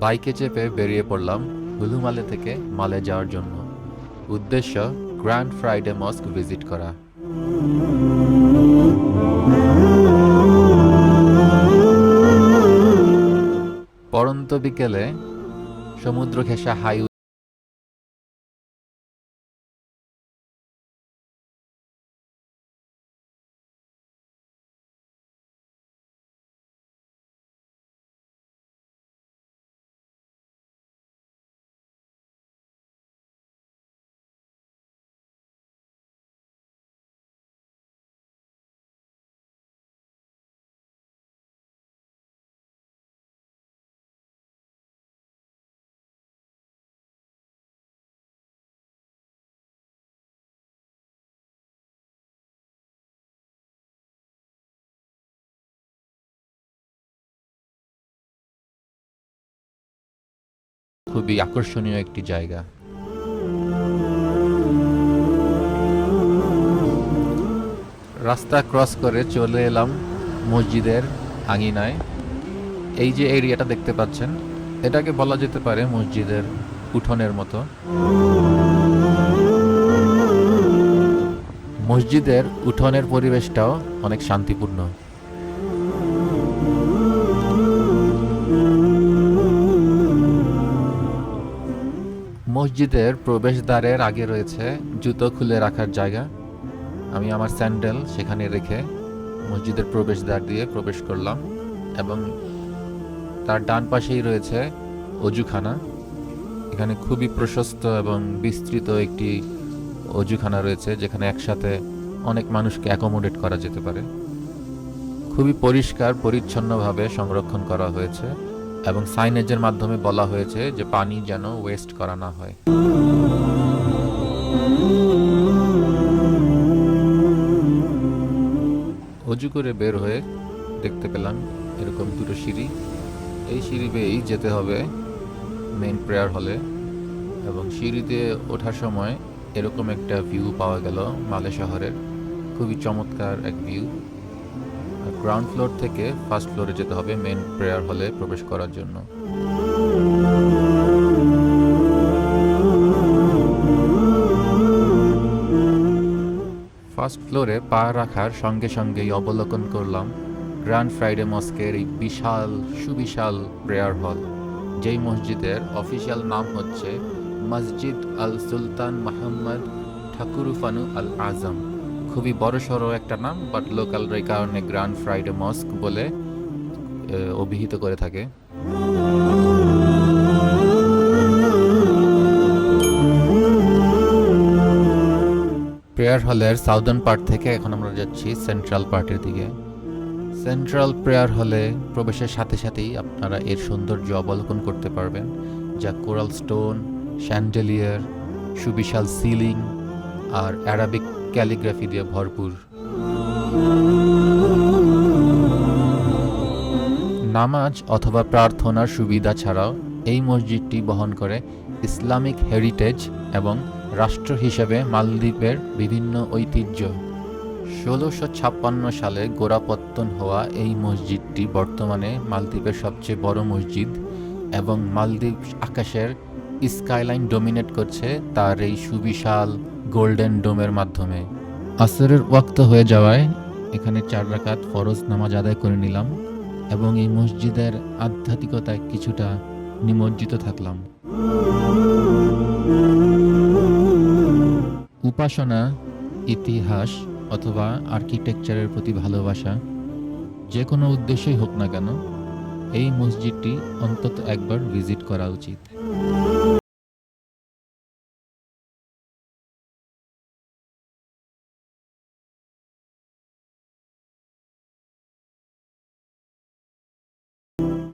বাইকে চেপে বেরিয়ে পড়লাম হুলুমালে থেকে মালে যাওয়ার জন্য। উদ্দেশ্য, গ্র্যান্ড ফ্রাইডে মস্ক ভিজিট করা। পরন্ত বিকেলে সমুদ্র ঘেঁষা হাই খুবই আকর্ষণীয় একটি জায়গা। রাস্তা ক্রস করে চলে এলাম মসজিদের আঙিনায়। এই যে এরিয়াটা দেখতে পাচ্ছেন, এটাকে বলা যেতে পারে মসজিদের উঠোনের মতো। মসজিদের উঠোনের পরিবেশটাও অনেক শান্তিপূর্ণ। মসজিদের প্রবেশদ্বারের আগে রয়েছে জুতো খুলে রাখার জায়গা। আমি আমার স্যান্ডেল সেখানে রেখে মসজিদের প্রবেশদ্বার দিয়ে প্রবেশ করলাম এবং তার ডান পাশেই রয়েছে অজুখানা। এখানে খুবই প্রশস্ত এবং বিস্তৃত একটি অজুখানা রয়েছে, যেখানে একসাথে অনেক মানুষকে অ্যাকোমোডেট করা যেতে পারে। খুবই পরিষ্কার, পরিচ্ছন্নভাবে সংরক্ষণ করা হয়েছে। এবং সাইনেজের মাধ্যমে বলা হয়েছে যে পানি যেন ওয়েস্ট করা না হয়। অজু করে বের হয়ে দেখতে পেলাম এরকম দুটো সিঁড়ি। এই সিঁড়ি বেয়েই যেতে হবে মেন প্রেয়ার হলে এবং সিঁড়িতে ওঠার সময় এরকম একটা ভিউ পাওয়া গেল মালে শহরের খুবই চমৎকার এক ভিউ গ্রাউন্ড ফ্লোর থেকে ফার্স্ট ফ্লোরে যেতে হবে মেন প্রেয়ার হলে প্রবেশ করার জন্য। ফার্স্ট ফ্লোরে পা রাখার সঙ্গে সঙ্গেই অবলোকন করলাম গ্র্যান্ড ফ্রাইডে মস্কের এই বিশাল, সুবিশাল প্রেয়ার হল যেই মসজিদের অফিসিয়াল নাম হচ্ছে মসজিদ আল সুলতান মাহমদ ঠাকুরুফানু আল আজম খুবই বড়সড় একটা নাম বাট লোকালরা এই কারণে গ্র্যান্ড ফ্রাইডে মস্ক বলে অভিহিত করে থাকে। প্রেয়ার হলের সাউদার্ন পার্ট থেকে এখন আমরা যাচ্ছি সেন্ট্রাল পার্টের দিকে। সেন্ট্রাল প্রেয়ার হলে প্রবেশের সাথে সাথেই আপনারা এর সৌন্দর্য অবলোকন করতে পারবেন, যা কোরাল স্টোন শ্যান্ডেলিয়ার সুবিশাল সিলিং আর অ্যারাবিক ক্যালিগ্রাফি দিয়ে ভরপুর। নামাজ অথবা প্রার্থনার সুবিধা ছাড়াও এই মসজিদটি বহন করে ইসলামিক হেরিটেজ এবং রাষ্ট্র হিসেবে মালদ্বীপের বিভিন্ন ঐতিহ্য। ষোলোশো ছাপ্পান্ন সালে গোড়াপত্তন হওয়া এই মসজিদটি বর্তমানে মালদ্বীপের সবচেয়ে বড় মসজিদ এবং মালদ্বীপ আকাশের স্কাইলাইন ডোমিনেট করছে। তার এই সুবিশাল গোল্ডেন ডোমের মাধ্যমে। আসরের ওয়াক্ত হয়ে যাওয়ায় এখানে চার রাকাত ফরজ নামাজ আদায় করে নিলাম এবং এই মসজিদের আধ্যাত্মিকতায় কিছুটা নিমজ্জিত থাকলাম। উপাসনা, ইতিহাস অথবা আর্কিটেকচারের প্রতি ভালোবাসা, যে কোনো উদ্দেশ্যই হোক না কেন, এই মসজিদটি অন্তত একবার ভিজিট করা উচিত।